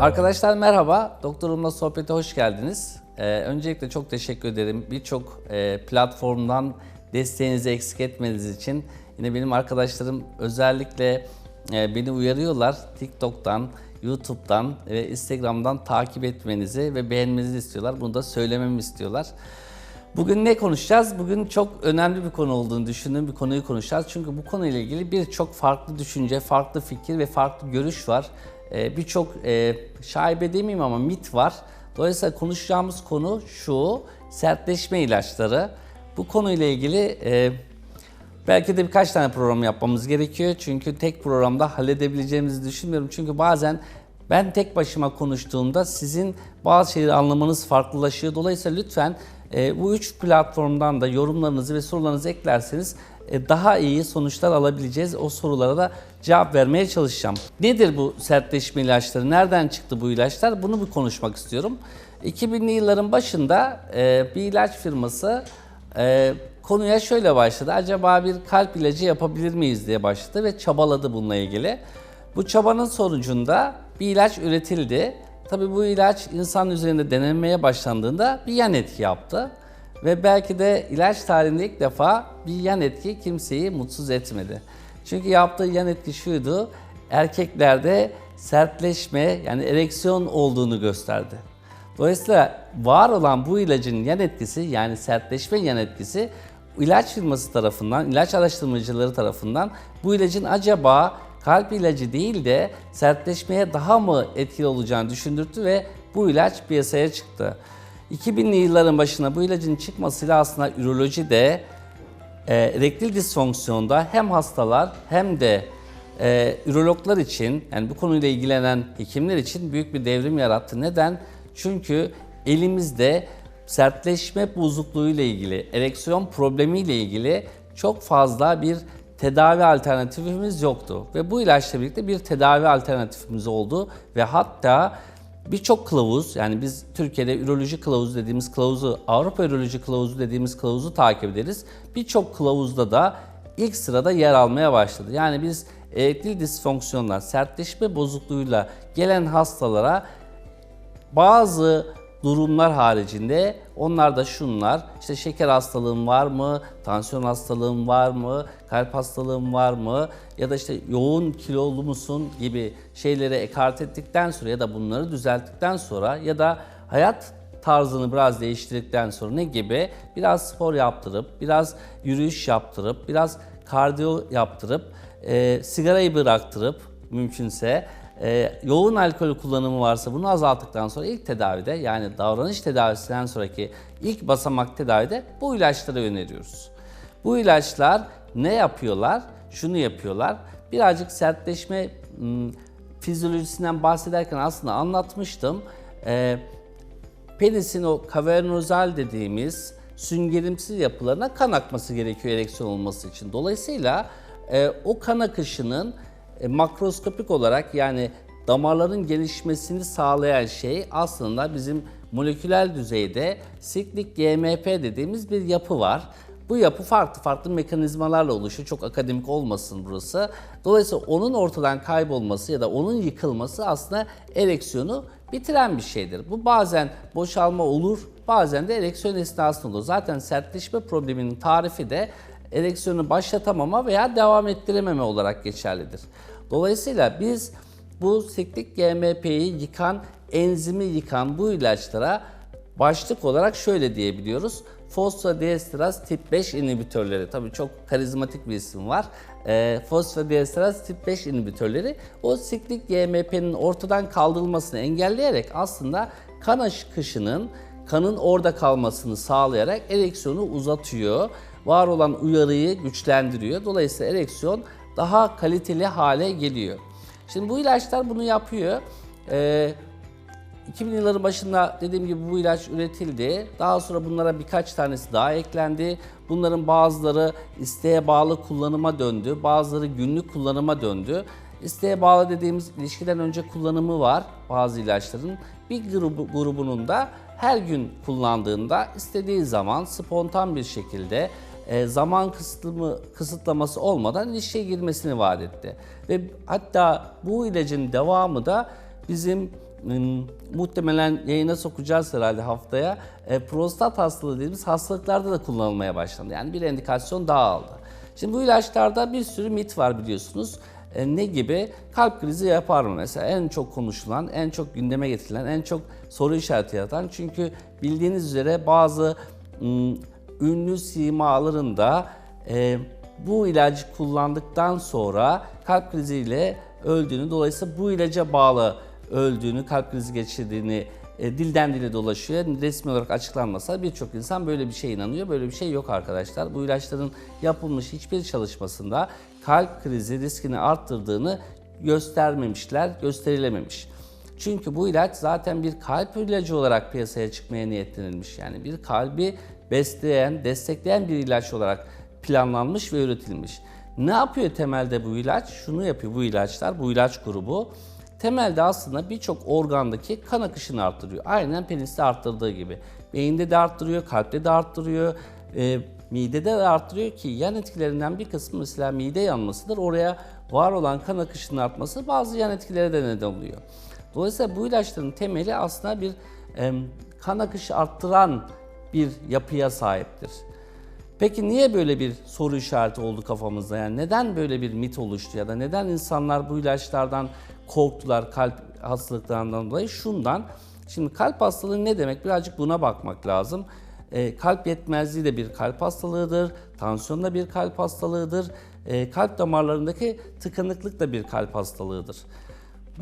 Arkadaşlar merhaba, doktorumla sohbete hoş geldiniz. Ee, öncelikle çok teşekkür ederim. Birçok e, platformdan desteğinizi eksik etmeniz için. Yine benim arkadaşlarım özellikle e, beni uyarıyorlar. TikTok'tan, YouTube'dan ve Instagram'dan takip etmenizi ve beğenmenizi istiyorlar. Bunu da söylememi istiyorlar. Bugün ne konuşacağız? Bugün çok önemli bir konu olduğunu düşündüğüm bir konuyu konuşacağız. Çünkü bu konuyla ilgili birçok farklı düşünce, farklı fikir ve farklı görüş var. Ee, birçok e, şaibe demeyeyim ama mit var. Dolayısıyla konuşacağımız konu şu, sertleşme ilaçları. Bu konuyla ilgili e, belki de birkaç tane program yapmamız gerekiyor. Çünkü tek programda halledebileceğimizi düşünmüyorum. Çünkü bazen ben tek başıma konuştuğumda sizin bazı şeyleri anlamanız farklılaşıyor. Dolayısıyla lütfen e, bu üç platformdan da yorumlarınızı ve sorularınızı eklerseniz e, daha iyi sonuçlar alabileceğiz. O sorulara da cevap vermeye çalışacağım. Nedir bu sertleşme ilaçları? Nereden çıktı bu ilaçlar? Bunu bir konuşmak istiyorum. 2000'li yılların başında e, bir ilaç firması e, konuya şöyle başladı. Acaba bir kalp ilacı yapabilir miyiz diye başladı ve çabaladı bununla ilgili. Bu çabanın sonucunda bir ilaç üretildi. Tabii bu ilaç insan üzerinde denenmeye başlandığında bir yan etki yaptı. Ve belki de ilaç tarihinde ilk defa bir yan etki kimseyi mutsuz etmedi. Çünkü yaptığı yan etki şuydu, erkeklerde sertleşme yani ereksiyon olduğunu gösterdi. Dolayısıyla var olan bu ilacın yan etkisi yani sertleşme yan etkisi ilaç firması tarafından, ilaç araştırmacıları tarafından bu ilacın acaba kalp ilacı değil de sertleşmeye daha mı etkili olacağını düşündürttü ve bu ilaç piyasaya çıktı. 2000'li yılların başında bu ilacın çıkmasıyla aslında ürolojide e, erektil disfonksiyonda hem hastalar hem de e, ürologlar için yani bu konuyla ilgilenen hekimler için büyük bir devrim yarattı. Neden? Çünkü elimizde sertleşme bozukluğu ile ilgili, ereksiyon problemi ile ilgili çok fazla bir tedavi alternatifimiz yoktu. Ve bu ilaçla birlikte bir tedavi alternatifimiz oldu ve hatta birçok kılavuz yani biz Türkiye'de üroloji kılavuzu dediğimiz kılavuzu, Avrupa üroloji kılavuzu dediğimiz kılavuzu takip ederiz. Birçok kılavuzda da ilk sırada yer almaya başladı. Yani biz erektil disfonksiyonlar, sertleşme bozukluğuyla gelen hastalara bazı durumlar haricinde onlar da şunlar. işte şeker hastalığın var mı? Tansiyon hastalığın var mı? Kalp hastalığın var mı? Ya da işte yoğun kilolu musun gibi şeyleri ekart ettikten sonra ya da bunları düzelttikten sonra ya da hayat tarzını biraz değiştirdikten sonra ne gibi? Biraz spor yaptırıp, biraz yürüyüş yaptırıp, biraz kardiyo yaptırıp, e, sigarayı bıraktırıp mümkünse ee, yoğun alkol kullanımı varsa bunu azalttıktan sonra ilk tedavide yani davranış tedavisinden sonraki ilk basamak tedavide bu ilaçları öneriyoruz. Bu ilaçlar ne yapıyorlar? Şunu yapıyorlar. Birazcık sertleşme ım, fizyolojisinden bahsederken aslında anlatmıştım. Ee, penisin o kavernozal dediğimiz süngerimsi yapılarına kan akması gerekiyor ereksiyon olması için. Dolayısıyla e, o kan akışının e, makroskopik olarak yani damarların gelişmesini sağlayan şey aslında bizim moleküler düzeyde siklik GMP dediğimiz bir yapı var. Bu yapı farklı farklı mekanizmalarla oluşuyor. Çok akademik olmasın burası. Dolayısıyla onun ortadan kaybolması ya da onun yıkılması aslında ereksiyonu bitiren bir şeydir. Bu bazen boşalma olur, bazen de ereksiyon esnasında olur. Zaten sertleşme probleminin tarifi de ereksiyonu başlatamama veya devam ettirememe olarak geçerlidir. Dolayısıyla biz bu siklik GMP'yi yıkan, enzimi yıkan bu ilaçlara başlık olarak şöyle diyebiliyoruz. Fosfodiesteraz tip 5 inhibitörleri. Tabii çok karizmatik bir isim var. E, fosfodiesteraz tip 5 inhibitörleri o siklik GMP'nin ortadan kaldırılmasını engelleyerek aslında kan akışının kanın orada kalmasını sağlayarak ereksiyonu uzatıyor. Var olan uyarıyı güçlendiriyor. Dolayısıyla ereksiyon daha kaliteli hale geliyor. Şimdi bu ilaçlar bunu yapıyor. Ee, 2000 yılların başında dediğim gibi bu ilaç üretildi. Daha sonra bunlara birkaç tanesi daha eklendi. Bunların bazıları isteğe bağlı kullanıma döndü. Bazıları günlük kullanıma döndü. İsteğe bağlı dediğimiz ilişkiden önce kullanımı var bazı ilaçların. Bir grubu, grubunun da her gün kullandığında istediği zaman spontan bir şekilde zaman kısıtlama, kısıtlaması olmadan ilişkiye girmesini vaat etti. Ve hatta bu ilacın devamı da bizim muhtemelen yayına sokacağız herhalde haftaya. E, prostat hastalığı dediğimiz hastalıklarda da kullanılmaya başlandı. Yani bir indikasyon daha aldı. Şimdi bu ilaçlarda bir sürü mit var biliyorsunuz. E, ne gibi? Kalp krizi yapar mı mesela? En çok konuşulan, en çok gündeme getirilen, en çok soru işareti yaratan. Çünkü bildiğiniz üzere bazı ünlü simalarında e, bu ilacı kullandıktan sonra kalp kriziyle öldüğünü, dolayısıyla bu ilaca bağlı öldüğünü, kalp krizi geçirdiğini e, dilden dile dolaşıyor. Resmi olarak açıklanmasa birçok insan böyle bir şeye inanıyor. Böyle bir şey yok arkadaşlar. Bu ilaçların yapılmış hiçbir çalışmasında kalp krizi riskini arttırdığını göstermemişler, gösterilememiş. Çünkü bu ilaç zaten bir kalp ilacı olarak piyasaya çıkmaya niyetlenilmiş. Yani bir kalbi besleyen, destekleyen bir ilaç olarak planlanmış ve üretilmiş. Ne yapıyor temelde bu ilaç? Şunu yapıyor bu ilaçlar, bu ilaç grubu. Temelde aslında birçok organdaki kan akışını arttırıyor. Aynen peniste arttırdığı gibi. Beyinde de arttırıyor, kalpte de arttırıyor, e, midede de arttırıyor ki yan etkilerinden bir kısmı mesela mide yanmasıdır. Oraya var olan kan akışının artması bazı yan etkilere de neden oluyor. Dolayısıyla bu ilaçların temeli aslında bir e, kan akışı arttıran bir yapıya sahiptir. Peki niye böyle bir soru işareti oldu kafamızda? Yani neden böyle bir mit oluştu ya da neden insanlar bu ilaçlardan korktular kalp hastalıklarından dolayı? Şundan, şimdi kalp hastalığı ne demek? Birazcık buna bakmak lazım. E, kalp yetmezliği de bir kalp hastalığıdır, tansiyon da bir kalp hastalığıdır, e, kalp damarlarındaki tıkanıklık da bir kalp hastalığıdır.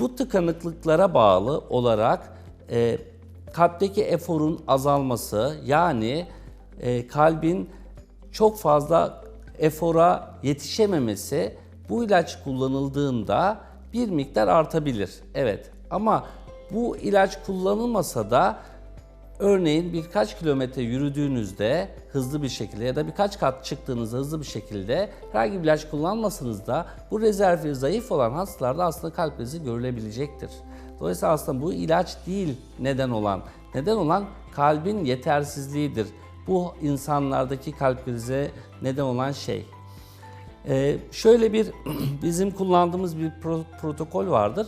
Bu tıkanıklıklara bağlı olarak e, kalpteki eforun azalması yani e, kalbin çok fazla efora yetişememesi bu ilaç kullanıldığında bir miktar artabilir. Evet ama bu ilaç kullanılmasa da örneğin birkaç kilometre yürüdüğünüzde hızlı bir şekilde ya da birkaç kat çıktığınızda hızlı bir şekilde herhangi bir ilaç kullanmasanız da bu rezervi zayıf olan hastalarda aslında kalp krizi görülebilecektir. Dolayısıyla aslında bu ilaç değil neden olan. Neden olan kalbin yetersizliğidir bu insanlardaki kalp krizi neden olan şey. Ee, şöyle bir bizim kullandığımız bir pro- protokol vardır.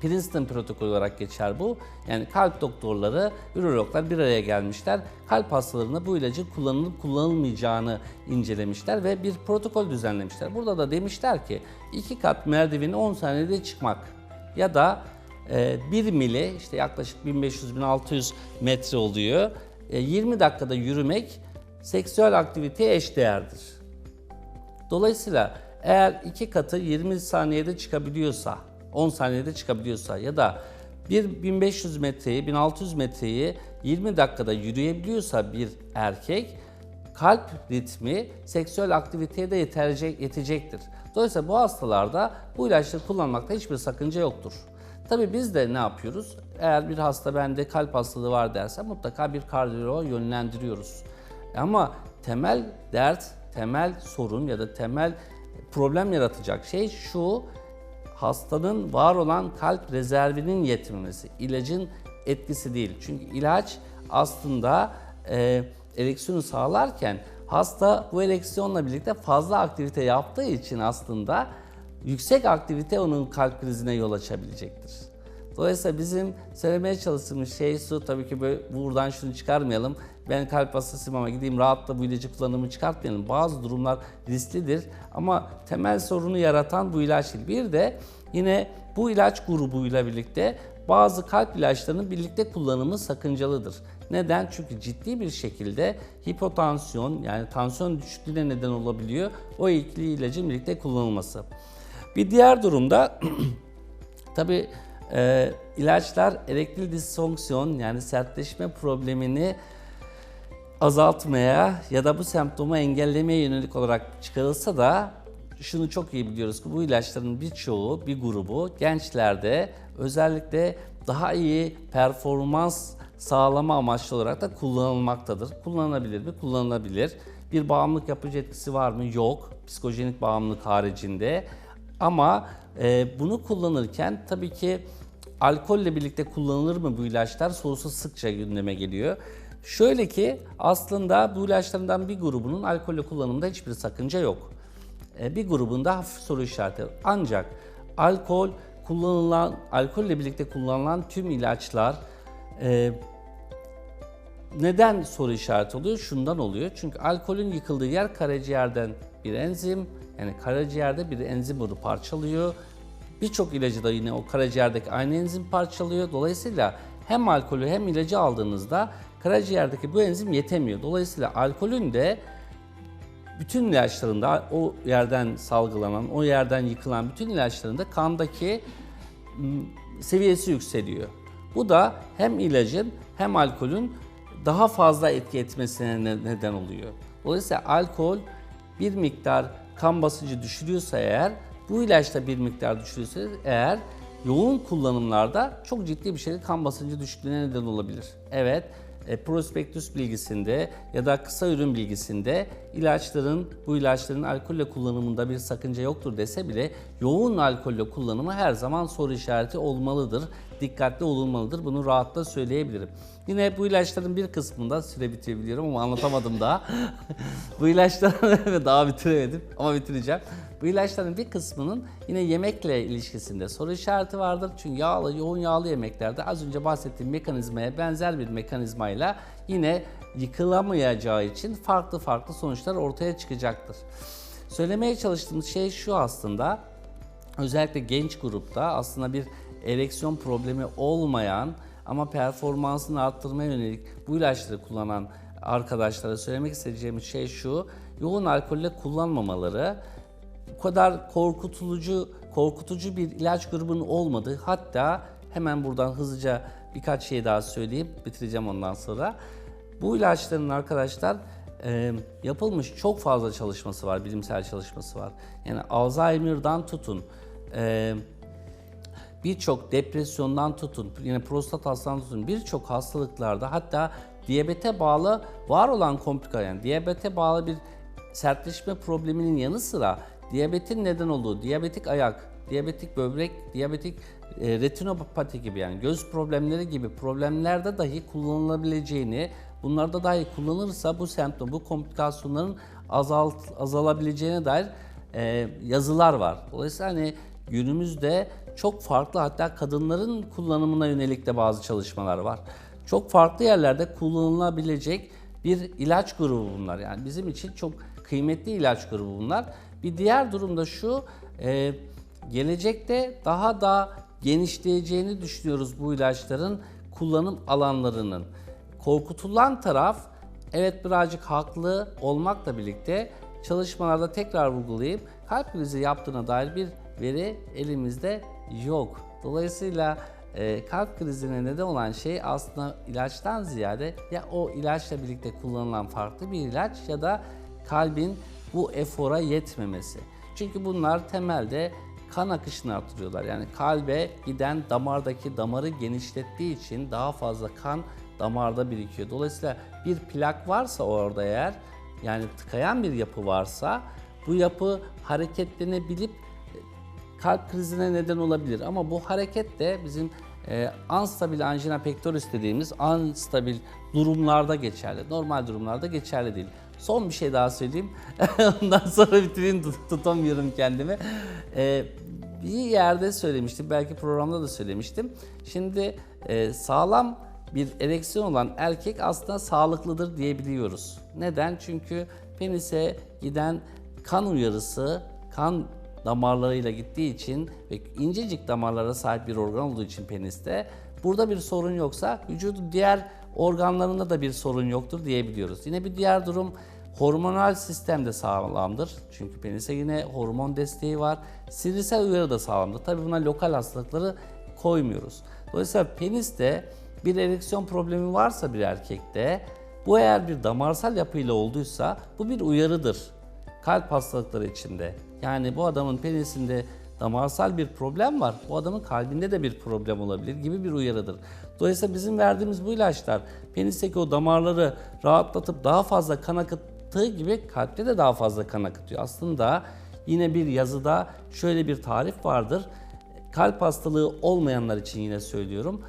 Princeton protokolü olarak geçer bu. Yani kalp doktorları, ürologlar bir araya gelmişler. Kalp hastalarına bu ilacın kullanılıp kullanılmayacağını incelemişler ve bir protokol düzenlemişler. Burada da demişler ki iki kat merdiveni 10 saniyede çıkmak ya da e, 1 mili işte yaklaşık 1500-1600 metre oluyor. E, 20 dakikada yürümek seksüel aktiviteye eşdeğerdir. Dolayısıyla eğer iki katı 20 saniyede çıkabiliyorsa, 10 saniyede çıkabiliyorsa ya da bir 1500 metreyi, 1600 metreyi 20 dakikada yürüyebiliyorsa bir erkek kalp ritmi seksüel aktiviteye de yetecek, yetecektir. Dolayısıyla bu hastalarda bu ilaçları kullanmakta hiçbir sakınca yoktur. Tabii biz de ne yapıyoruz? Eğer bir hasta bende kalp hastalığı var derse mutlaka bir kardiyoloğa yönlendiriyoruz. Ama temel dert, temel sorun ya da temel problem yaratacak şey şu hastanın var olan kalp rezervinin yetmemesi. İlacın etkisi değil. Çünkü ilaç aslında e, ereksiyonu sağlarken hasta bu ereksiyonla birlikte fazla aktivite yaptığı için aslında yüksek aktivite onun kalp krizine yol açabilecektir. Dolayısıyla bizim söylemeye çalıştığımız şey su tabii ki böyle buradan şunu çıkarmayalım. Ben kalp hastasıyım ama gideyim rahatla bu ilacı kullanımı çıkartmayalım. Bazı durumlar risklidir ama temel sorunu yaratan bu ilaç değil. Bir de yine bu ilaç grubuyla birlikte bazı kalp ilaçlarının birlikte kullanımı sakıncalıdır. Neden? Çünkü ciddi bir şekilde hipotansiyon yani tansiyon düşüklüğüne neden olabiliyor. O ikili ilacın birlikte kullanılması. Bir diğer durumda tabi e, ilaçlar erektil disfonksiyon yani sertleşme problemini azaltmaya ya da bu semptomu engellemeye yönelik olarak çıkarılsa da şunu çok iyi biliyoruz ki bu ilaçların birçoğu, bir grubu gençlerde özellikle daha iyi performans sağlama amaçlı olarak da kullanılmaktadır. Kullanılabilir mi? Kullanılabilir. Bir bağımlılık yapıcı etkisi var mı? Yok. Psikojenik bağımlılık haricinde. Ama e, bunu kullanırken tabii ki alkolle birlikte kullanılır mı bu ilaçlar sorusu sıkça gündeme geliyor. Şöyle ki aslında bu ilaçlardan bir grubunun alkolle kullanımında hiçbir sakınca yok. E, bir grubunda hafif soru işareti. Ancak alkol kullanılan, alkolle birlikte kullanılan tüm ilaçlar e, neden soru işareti oluyor? Şundan oluyor. Çünkü alkolün yıkıldığı yer karaciğerden bir enzim, yani karaciğerde bir enzim bunu parçalıyor. Birçok ilacı da yine o karaciğerdeki aynı enzim parçalıyor. Dolayısıyla hem alkolü hem ilacı aldığınızda karaciğerdeki bu enzim yetemiyor. Dolayısıyla alkolün de bütün ilaçlarında o yerden salgılanan, o yerden yıkılan bütün ilaçlarında kandaki seviyesi yükseliyor. Bu da hem ilacın hem alkolün daha fazla etki etmesine ne- neden oluyor. Dolayısıyla alkol bir miktar kan basıncı düşürüyorsa eğer, bu ilaçta bir miktar düşürüyorsa eğer yoğun kullanımlarda çok ciddi bir şekilde kan basıncı düşüklüğüne neden olabilir. Evet, e, prospektüs bilgisinde ya da kısa ürün bilgisinde ilaçların bu ilaçların alkolle kullanımında bir sakınca yoktur dese bile yoğun alkolle kullanımı her zaman soru işareti olmalıdır. Dikkatli olunmalıdır. Bunu rahatla söyleyebilirim. Yine bu ilaçların bir kısmında süre bitiyor ama anlatamadım daha. bu ilaçların daha bitiremedim ama bitireceğim. Bu ilaçların bir kısmının yine yemekle ilişkisinde soru işareti vardır. Çünkü yağlı, yoğun yağlı yemeklerde az önce bahsettiğim mekanizmaya benzer bir mekanizmayla yine yıkılamayacağı için farklı farklı sonuçlar ortaya çıkacaktır. Söylemeye çalıştığımız şey şu aslında. Özellikle genç grupta aslında bir ereksiyon problemi olmayan ama performansını arttırmaya yönelik bu ilaçları kullanan arkadaşlara söylemek isteyeceğimiz şey şu. Yoğun alkolle kullanmamaları, bu kadar korkutucu korkutucu bir ilaç grubunun olmadığı hatta hemen buradan hızlıca birkaç şey daha söyleyip bitireceğim ondan sonra. Bu ilaçların arkadaşlar e, yapılmış çok fazla çalışması var, bilimsel çalışması var. Yani Alzheimer'dan tutun, e, birçok depresyondan tutun, yine prostat hastalığından tutun birçok hastalıklarda hatta diyabete bağlı var olan komplika yani diyabete bağlı bir sertleşme probleminin yanı sıra diyabetin neden olduğu diyabetik ayak, diyabetik böbrek, diyabetik e, retinopati gibi yani göz problemleri gibi problemlerde dahi kullanılabileceğini, bunlarda dahi kullanılırsa bu semptom, bu komplikasyonların azalt, azalabileceğine dair e, yazılar var. Dolayısıyla hani günümüzde çok farklı hatta kadınların kullanımına yönelik de bazı çalışmalar var. Çok farklı yerlerde kullanılabilecek bir ilaç grubu bunlar. Yani bizim için çok kıymetli ilaç grubu bunlar. Bir diğer durum da şu, e, gelecekte daha da genişleyeceğini düşünüyoruz bu ilaçların kullanım alanlarının. Korkutulan taraf evet birazcık haklı olmakla birlikte çalışmalarda tekrar vurgulayıp kalp krizi yaptığına dair bir veri elimizde yok. Dolayısıyla e, kalp krizine neden olan şey aslında ilaçtan ziyade ya o ilaçla birlikte kullanılan farklı bir ilaç ya da kalbin bu efora yetmemesi. Çünkü bunlar temelde kan akışını artırıyorlar. Yani kalbe giden damardaki damarı genişlettiği için daha fazla kan damarda birikiyor. Dolayısıyla bir plak varsa orada eğer yani tıkayan bir yapı varsa bu yapı hareketlenebilip kalp krizine neden olabilir. Ama bu hareket de bizim e, unstabil angina pectoris dediğimiz unstabil durumlarda geçerli. Normal durumlarda geçerli değil. Son bir şey daha söyleyeyim. Ondan sonra bitireyim tut- tutamıyorum kendimi. E, bir yerde söylemiştim, belki programda da söylemiştim. Şimdi e, sağlam bir ereksiyon olan erkek aslında sağlıklıdır diyebiliyoruz. Neden? Çünkü penise giden kan uyarısı, kan damarlarıyla gittiği için ve incecik damarlara sahip bir organ olduğu için peniste burada bir sorun yoksa vücudun diğer organlarında da bir sorun yoktur diyebiliyoruz. Yine bir diğer durum hormonal sistem de sağlamdır. Çünkü penise yine hormon desteği var. Sinirsel uyarı da sağlamdır. Tabii buna lokal hastalıkları koymuyoruz. Dolayısıyla peniste bir ereksiyon problemi varsa bir erkekte bu eğer bir damarsal yapıyla olduysa bu bir uyarıdır kalp hastalıkları içinde. Yani bu adamın penisinde damarsal bir problem var. Bu adamın kalbinde de bir problem olabilir gibi bir uyarıdır. Dolayısıyla bizim verdiğimiz bu ilaçlar penisteki o damarları rahatlatıp daha fazla kan akıttığı gibi kalpte de daha fazla kan akıtıyor. Aslında yine bir yazıda şöyle bir tarif vardır. Kalp hastalığı olmayanlar için yine söylüyorum.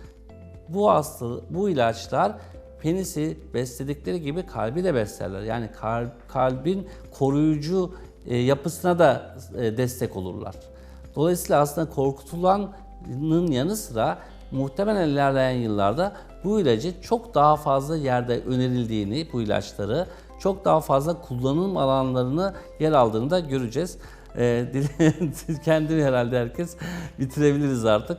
Bu hastalığı, bu ilaçlar penisi besledikleri gibi kalbi de beslerler. Yani kalp, kalbin koruyucu e, yapısına da e, destek olurlar. Dolayısıyla aslında korkutulan kullanımının yanı sıra muhtemelen ilerleyen yıllarda bu ilacı çok daha fazla yerde önerildiğini, bu ilaçları çok daha fazla kullanım alanlarını yer aldığını da göreceğiz. Ee, kendini herhalde herkes bitirebiliriz artık.